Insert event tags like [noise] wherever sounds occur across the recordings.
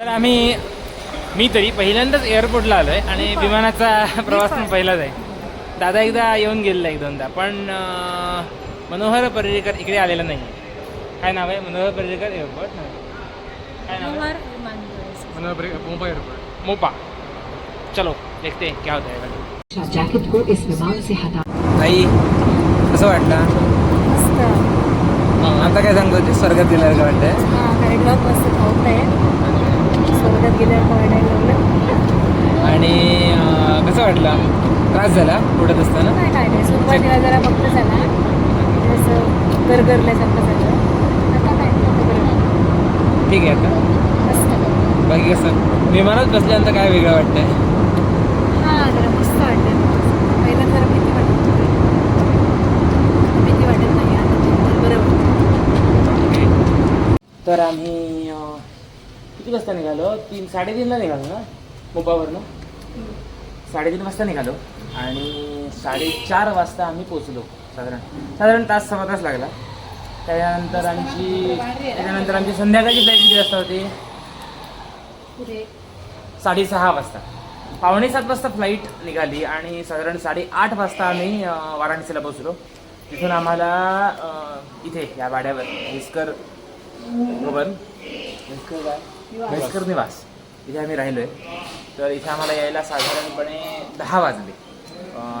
तर आम्ही मी तरी पहिल्यांदाच एअरपोर्टला आलो आहे आणि विमानाचा प्रवास पण पहिलाच आहे. दादा एकदा येऊन गेलेला एक दोनदा पण मनोहर पर्यटकर इकडे आलेला नाही. काय नाव आहे? मनोहर पर्यटकर एअरपोर्ट काय नाव आहे? मुंबई एअरपोर्ट मोपा चलो देखते हैं क्या होता है? जैकेट को इस विमान से हटा। आई कसं वाटलं? आता काय सांगतो ते स्वर्गात गेल्यावर काय वाटतंय गेल्यावर लागलं आणि कसं वाटलं? त्रास झाला उडत असताना? काय काय नाही. सुरुवातीला जरा फक्त झाला. जसं गरगरल्यासारखं झालं. आता काय. ठीक आहे आता. बाकी कसं? विमानात बसल्यानंतर काय वेगळं वाटतंय? हा जरा मस्त वाटलं पहिला जरा भीती वाटत होती. भीती वाटत नाही. आता बरं वाटतं तर आम्ही वाजता निघालो. तीन साडेतीनला निघालो ना मुंबावरनं. साडेतीन वाजता निघालो. आणि साडेचार वाजता आम्ही पोचलो साधारण. साधारण तास सव्वा तास लागला. त्याच्यानंतर आमची त्याच्यानंतर आमची संध्याकाळची फ्लाईट किती वाजता होती? साडेसहा वाजता. पावणे सात वाजता फ्लाईट निघाली आणि साधारण साडेआठ वाजता आम्ही वाराणसीला पोचलो तिथून आम्हाला इथे या वाड्यावर म्हैसकर भवन. म्हैसकर काय? म्हैसकर निवास. इथे आम्ही राहिलो आहे तर इथे आम्हाला यायला साधारणपणे दहा वाजले.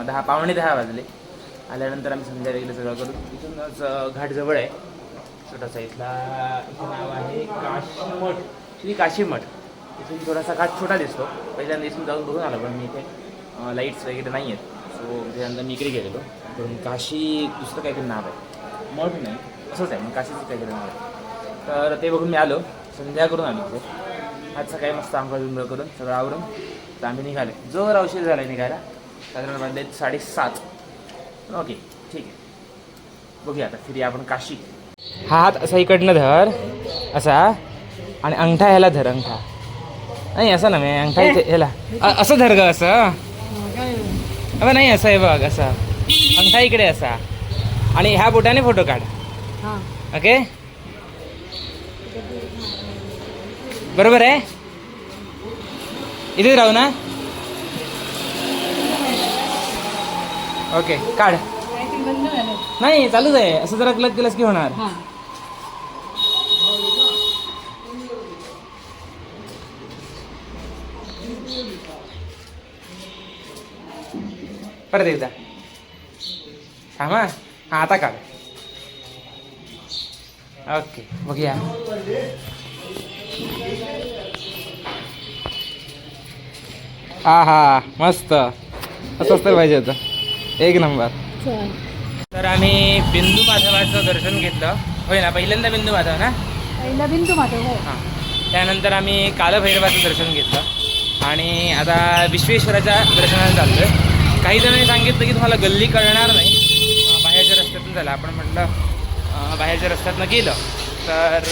दहा पावणे दहा वाजले. आल्यानंतर आम्ही संध्याकाळी गेलो सगळं करून इथूनच घाट जवळ आहे. छोटासा इथला इथं नाव आहे काशीमठ. श्री काशीमठ. इथून थोडासा घाट छोटा दिसतो. पहिल्यांदा इथून जाऊन बघून आलो पण मी इथे लाईट्स वगैरे नाही आहेत. सो त्यानंतर मी इकडे गेलेलो. पण काशी दुसरं काहीतरी नाव आहे. मठ नाही. असंच आहे मग काशीचं काहीतरी नाव आहे. तर ते बघून मी आलो. संध्या करून आलो इथे. आज सकाळी मस्त आंघोळ बिंघोळ करून सगळं आवरून तर आम्ही निघाले जोर औषध झाला आहे निघायला. साधारण वाजले साडेसात. ओके ठीक आहे. बघूया आता फिरी आपण काशी. हा हात असा इकडनं धर असा आणि अंगठा ह्याला धर अंगठा. नाही असं ना मी अंगठा इथे ह्याला. असं धर ग असं. अबे नाही असं आहे बघ असं. अंगठा इकडे असा. आणि ह्या बोटाने फोटो काढ. हां. ओके? बरोबर आहे? इथेच राहू ना? ओके काढ. नाही चालूच आहे. असं जरा क्लक केलंस की होणार. हां. परत एकदा. थांबा हा. आता काढ. ओके बघूया. हा हा मस्त. असंच तर पाहिजे होतं एक नंबर. तर आम्ही बिंदू माधवाचं दर्शन घेतलं. होय ना पहिल्यांदा बिंदू माधव ना? पहिला बिंदू माधव हो. हां. त्यानंतर आम्ही कालभैरवाचं दर्शन घेतलं. आणि आता विश्वेश्वराच्या दर्शनाला चाललो आहे काही जणांनी सांगितलं की तुम्हाला गल्ली कळणार नाही. बाहेरच्या रस्त्यातून झालं. आपण म्हटलं बाहेरच्या रस्त्यातनं गेलं तर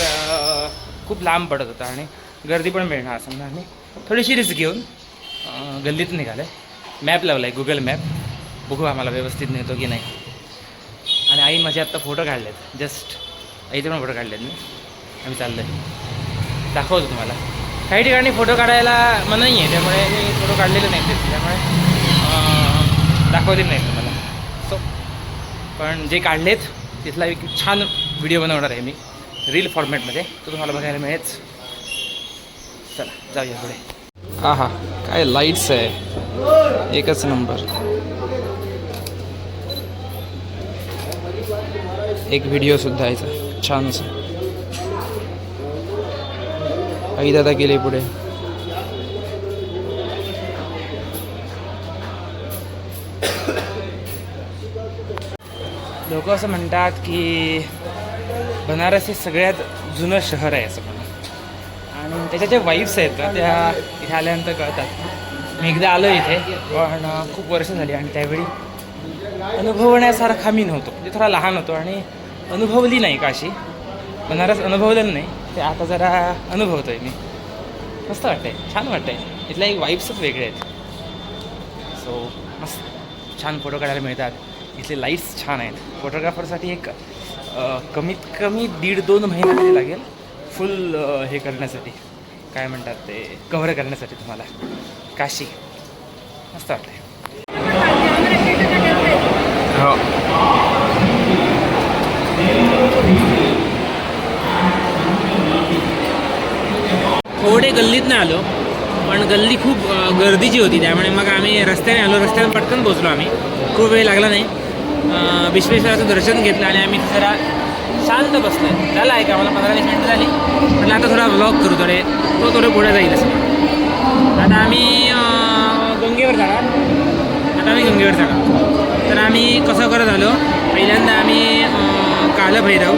खूप लांब पडत होतं आणि गर्दी पण मिळणार समजा आम्ही थोडीशी रिस्क घेऊन गल्लीत निघालं. आहे मॅप लावला आहे गुगल मॅप बघू आम्हाला व्यवस्थित नेतो की नाही. आणि आई माझे आत्ता फोटो काढले आहेत जस्ट आईचे पण फोटो काढलेत मी. आम्ही चाललो आहे दाखवतो तुम्हाला. काही ठिकाणी फोटो काढायला मनाई आहे त्यामुळे मी फोटो काढलेले नाही तेच त्यामुळे अं, दाखवले नाही तुम्हाला. सो पण जे काढलेत तिथला एक छान व्हिडिओ बनवणार आहे मी. रील फॉर्मॅटमध्ये तो तुम्हाला बघायला मिळेच. चला जाऊया पुढे. हां हां काय लाईट्स आहे. एकच नंबर एक व्हिडिओ सुद्धा यायचा छानसा आई दादा गेले पुढे. लोक असं म्हणतात की बनारस हे सगळ्यात जुनं शहर आहे असं त्याच्या ज्या वाईफ्स आहेत ना त्या इथे आल्यानंतर कळतात. मी एकदा आलो इथे पण खूप वर्ष झाली आणि त्यावेळी अनुभवण्यासारखा मी नव्हतो. म्हणजे थोडा लहान होतो आणि अनुभवली नाही काशी. बनारस अनुभवलेलं नाही ते आता जरा अनुभवतो आहे मी. मस्त वाटतंय छान वाटतंय. इथल्या एक वाईब्सच वेगळे आहेत. सो मस्त छान फोटो काढायला मिळतात. इथले लाईट्स छान आहेत. फोटोग्राफरसाठी एक कमीत कमी दीड दोन महिने तरी लागेल. फुल हे करण्यासाठी काय म्हणतात ते कव्हर करण्यासाठी तुम्हाला. काशी. मस्त वाटतंय हो. थोडे गल्लीत नाही आलो पण गल्ली खूप गर्दीची होती. त्यामुळे मग आम्ही रस्त्याने आलो. रस्त्याने पटकन पोहोचलो आम्ही. खूप वेळ लागला नाही. विश्वेश्वराचं दर्शन घेतलं आणि आम्ही जरा शांत बसलो झालं आहे का? मला पंधरा वीस मिनटं झाली. म्हटलं आता थोडा ब्लॉग करू थोडे तो थोडं पुढे जाईल असं. आता आम्ही गंगेवर जाणार. आता आम्ही गंगेवर जाणार. तर आम्ही कसं करत आलो? पहिल्यांदा आम्ही कालभैरव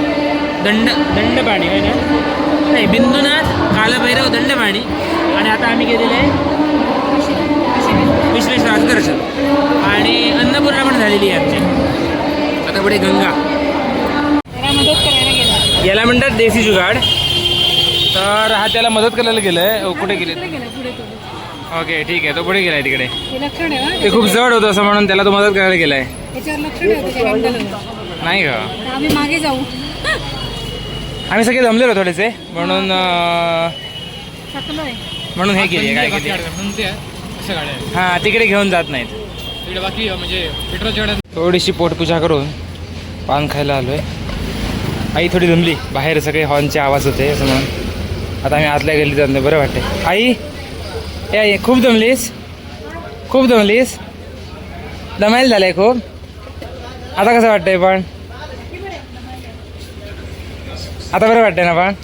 दंड दंडपाणी आहे ना? नाही बिंदुनाथ कालभैरव दंडपाणी आणि आता आम्ही गेलेले आहे विश्वेश्वराचं दर्शन आणि अन्नपूर्णा पण झालेली आहे आमची. आता पुढे गंगा. म्हणतात देसी जुगाड. तर हा त्याला मदत करायला गेलाय. कुठे गेले? ओके ठीक आहे. तो पुढे गेलाय तिकडे. हे ते खूप जड होतं असं म्हणून त्याला तो मदत करायला गेलाय. नाही का? आम्ही मागे जाऊ. आम्ही सगळे जमलेलो थोडेसे. म्हणून म्हणून हे केली काय केली हां तिकडे घेऊन जात नाहीत. बाकी म्हणजे थोडीशी पोटपूजा करून पान खायला आलो आहे आई थोडी दमली. बाहेर सगळे हॉर्नचे आवाज होते असं म्हणून. आता आम्ही आतल्या गेली जाते बरं वाटते आई ए आई खूप दमलीस. खूप दमलीस. दमायला झालंय खूप. आता कसं वाटतंय पण? आता बरं वाटतंय ना पण?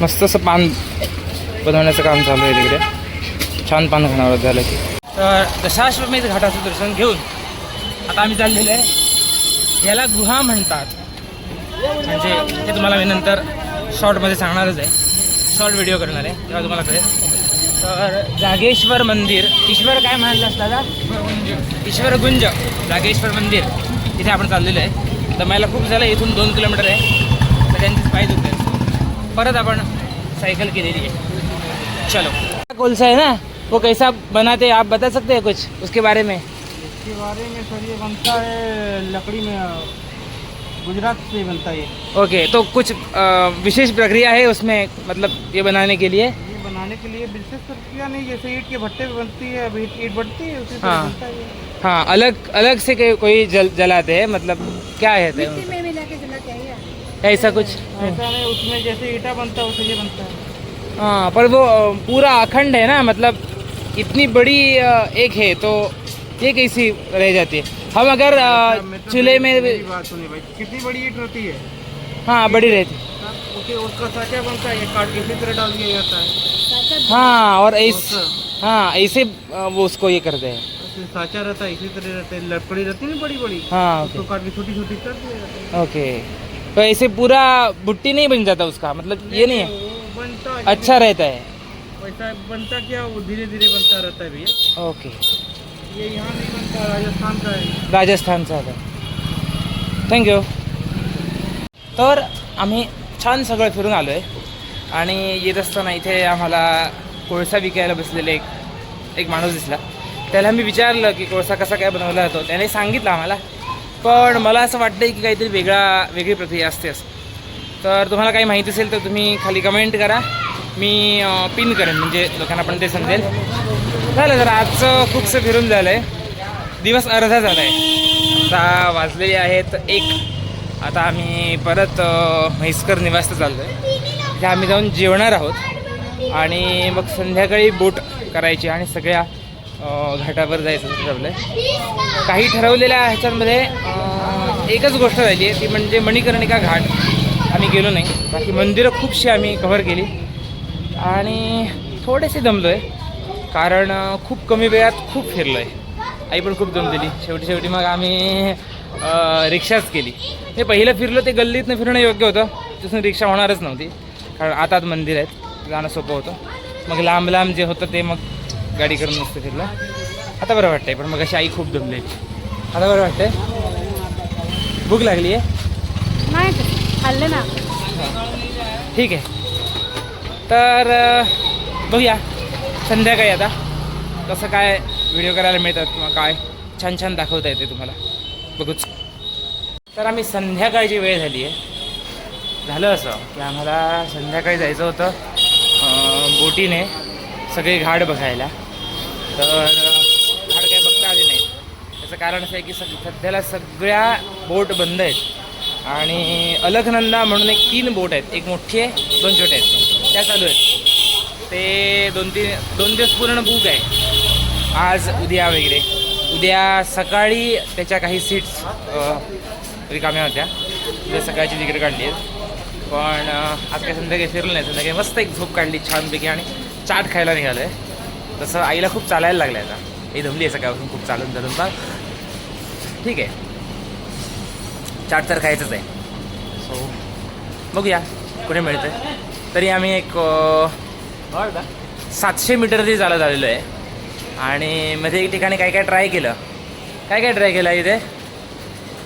मस्त असं पान बनवण्याचं काम चालू आहे तिकडे. छान पान खाणार झालं की. तर दशाश्वमेध घाटाचं दर्शन घेऊन आता आम्ही चाललेलो आहे. याला गुहा म्हणतात. म्हणजे ते तुम्हाला मी नंतर शॉर्टमध्ये सांगणारच आहे. शॉर्ट व्हिडिओ करणार आहे. तेव्हा तुम्हाला कळेल. तर जागेश्वर मंदिर ईश्वर काय म्हणालं असतं दादा ईश्वर गुंज जागेश्वर मंदिर. तिथे आपण चाललेलो आहे. तर मला खूप झालं इथून दोन किलोमीटर आहे. तर त्यांचीच पाय होते परत आपण सायकल केलेली आहे. चलो. कोलसा आहे ना? वो कैसा बनाते हैं? आप बता सकते हैं कुछ उसके बारे में? इसके बारे में सर ये बनता है लकड़ी में गुजरात से बनता है ओके तो कुछ विशेष प्रक्रिया है उसमें मतलब ये बनाने के लिए? ये बनाने के लिए विशेष प्रक्रिया नहीं जैसे ईट के भट्टे पे बनती है अभी ईट बढ़ती है उसी हाँ। बनता है हाँ अलग अलग से के- कोई जल जलाते हैं मतलब क्या है? मिट्टी में मिला के जला चाहिए ऐसा कुछ? ऐसा नहीं उसमें जैसे ईटा बनता है वैसे ये बनता है। हाँ पर वो पूरा अखंड है ना मतलब इतनी बड़ी एक है तो ये कैसी रह जाती है? हम अगर मतलब चूल्हे में बात सुनिए भाई कितनी बड़ी ईट रहती है? हाँ बड़ी रहती तब उसे उसका साचा बनता है काट इसी तरह डाल दिया जाता है। हाँ और ऐसे हाँ ऐसे वो उसको ये करते हैं। साचा रहता है इसी तरह रहता है लकड़ी रहती है बड़ी बड़ी? हाँ उसको काट के छोटी छोटी कर दिया जाता है। ओके। तो ऐसे पूरा बुट्टी नहीं बन जाता उसका मतलब ये नहीं है? है। अच्छा रहता है। वैसा बनता क्या वो धीरे धीरे बनता रहता है भैया। ओके। ये यहाँ नहीं बनता राजस्थान का है। राजस्थानचा आता थँक्यू तर आम्ही छान सगळं फिरून आलो आहे आणि येत असताना इथे आम्हाला कोळसा विकायला बसलेले एक एक माणूस दिसला. त्याला मी विचारलं की कोळसा कसा काय बनवला जातो. त्याने सांगितलं आम्हाला. पण मला असं वाटतं की काहीतरी वेगळा वेगळी प्रक्रिया असते असं तर तुम्हाला काही माहिती असेल तर तुम्ही खाली कमेंट करा. मी पिन करेन म्हणजे लोकांना पण ते समजेल. झालं तर आजचं खूपसं फिरून झालं आहे दिवस अर्धा झाला आहे आता वाजलेले आहेत एक. आता आम्ही परत म्हैसकर निवासला चाललो आहे तिथे आम्ही जाऊन जेवणार आहोत. आणि मग संध्याकाळी बोट करायची आणि सगळ्या घाटावर जायचं असं ठरवलं आहे काही ठरवलेल्या ह्याच्यामध्ये एकच गोष्ट राहिली आहे. ती म्हणजे मणिकर्णिका घाट. आम्ही गेलो नाही. बाकी मंदिरं खूपशी आम्ही कव्हर केली. आणि थोडेसे दमलो आहे कारण खूप कमी वेळात खूप फिरलो आहे आई पण खूप दमलेली शेवटी शेवटी मग आम्ही रिक्षाच केली. हे पहिलं फिरलो ते गल्लीतनं फिरणं योग्य होतं. तिथून रिक्षा होणारच नव्हती. कारण आता मंदिर आहेत. जाणं सोपं होतं. मग लांब लांब जे होतं ते मग गाडी करून नसतं फिरलं. आता बरं वाटतंय पण मग अशी आई खूप दमली आता बरं वाटतंय? भूक लागली आहे नाही ना. ठीक आहे. तर बघूया. संध्याकाळी आता. कसं काय व्हिडिओ करायला मिळतात किंवा काय. छान छान दाखवता येते तुम्हाला. बघूच. तर आम्ही संध्याकाळची वेळ झाली आहे. झालं असं की आम्हाला संध्याकाळी जायचं होतं बोटीने सगळे घाट बघायला. तर घाट काही बघता आले नाही. त्याचं कारण असं आहे की सग सध्याला सगळ्या बोट बंद आहेत. आणि अलखनंदा म्हणून एक तीन बोट आहेत. एक मोठी आहे दोन छोटे आहेत. त्या चालू आहेत ते दोन तीन दोन दिवस पूर्ण बुक आहे. आज उद्या वगैरे. उद्या सकाळी त्याच्या काही सीट्स रिकाम्या होत्या. उद्या सकाळची तिकीट काढली आहेत. पण आज काही संध्याकाळी फिरलं नाही. संध्याकाळी मस्त एक झोप काढली छानपैकी आणि चाट खायला निघालं आहे तसं आईला खूप चालायला लागलं आहे आता. ही धमली आहे सकाळपासून खूप चालून चालून. पण ठीक आहे. चाट तर खायचंच आहे. सो बघूया. कुठे मिळतं तरी आम्ही एक सातशे मीटर तरी चालत आलेलो आहे. आणि मध्ये एक ठिकाणी काय काय ट्राय केलं? काय काय ट्राय केलं इथे?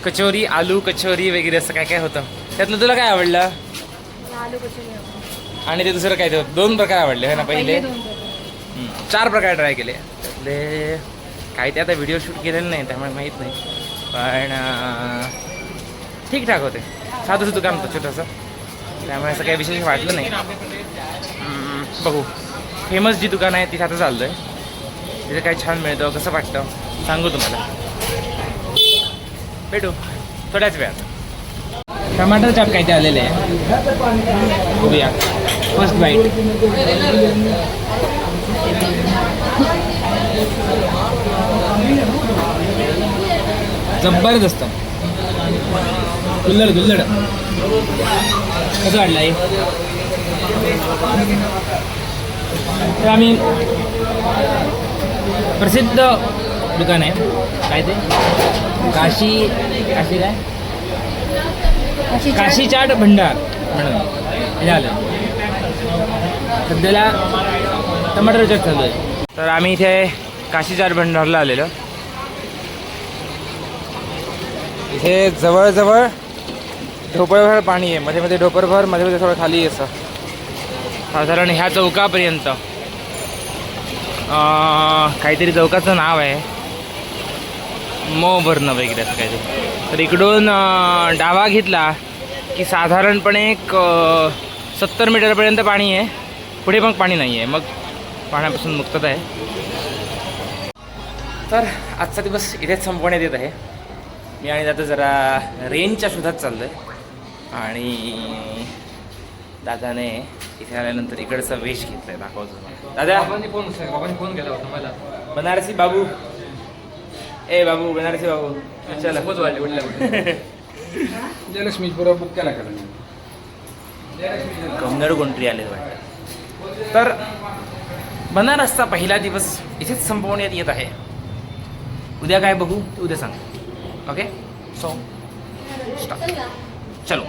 कचोरी आलू कचोरी वगैरे असं काय काय होतं? त्यातलं तुला काय आवडलं? आलू कचोरी आवडते. आणि ते दुसरं काय ते होतं दोन प्रकार आवडले है ना पहिले? चार प्रकार ट्राय केले. त्यातले काही ते आता व्हिडिओ शूट केलेलं नाही त्यामुळे माहीत नाही. पण ठीकठाक होते. साधं दुकान होतं छोटंसं. त्यामुळे असं काही विशेष वाटलं नाही. बघू. फेमस जी दुकान आहे तिथे आता चाललं आहे तिथे काय छान मिळतं कसं वाटतं सांगू तुम्हाला. भेटू. थोड्याच वेळात. टमाटर चाप काय ते आलेले आहे? बघूया. फर्स्ट बाईट जबरदस्त. गुल्लड गुल्लड. कसं वाटलं आहे तर आम्ही प्रसिद्ध दुकान आहे. काय ते? काशी काशी काय? काशी चाट. भंडार म्हणून. हे आलं सध्याला टमाटर चाट चालू आहे. तर आम्ही इथे काशी चाट भंडारला आलेलो. इथे जवळजवळ ढोपळभर पाणी आहे. मध्ये मध्ये ढोपरभरमध्ये मध्ये थोडं खाली आहे असं. साधारण ह्या चौकापर्यंत. काहीतरी चौकाचं नाव आहे. मो भरणं वगैरे असं काहीतरी. तर इकडून डावा घेतला की साधारणपणे एक सत्तर मीटरपर्यंत पाणी आहे. पुढे मग पाणी नाही आहे मग पाण्यापासून मुक्तता आहे. तर आजचा दिवस इथेच संपवण्यात येत आहे. मी आणि दादा जरा रेंजच्या शोधात चाललो आहे आणि दादाने इथे आल्यानंतर इकडचा वेश घेतला आहे दाखवतो. दादा! बाबांनी फोन बाबांनी फोन केला होता मला. बनारसी बाबू. ए बाबू बनारसी बाबू. चला. खूपच वाढले उठल्या [laughs] जयलक्ष्मीपुरा बुक केला का कन्नड कोणतरी आले वाटतं. तर बनारसचा पहिला दिवस इथेच संपवण्यात येत आहे. उद्या काय बघू ते उद्या सांग ओके सो स्टॉप चलो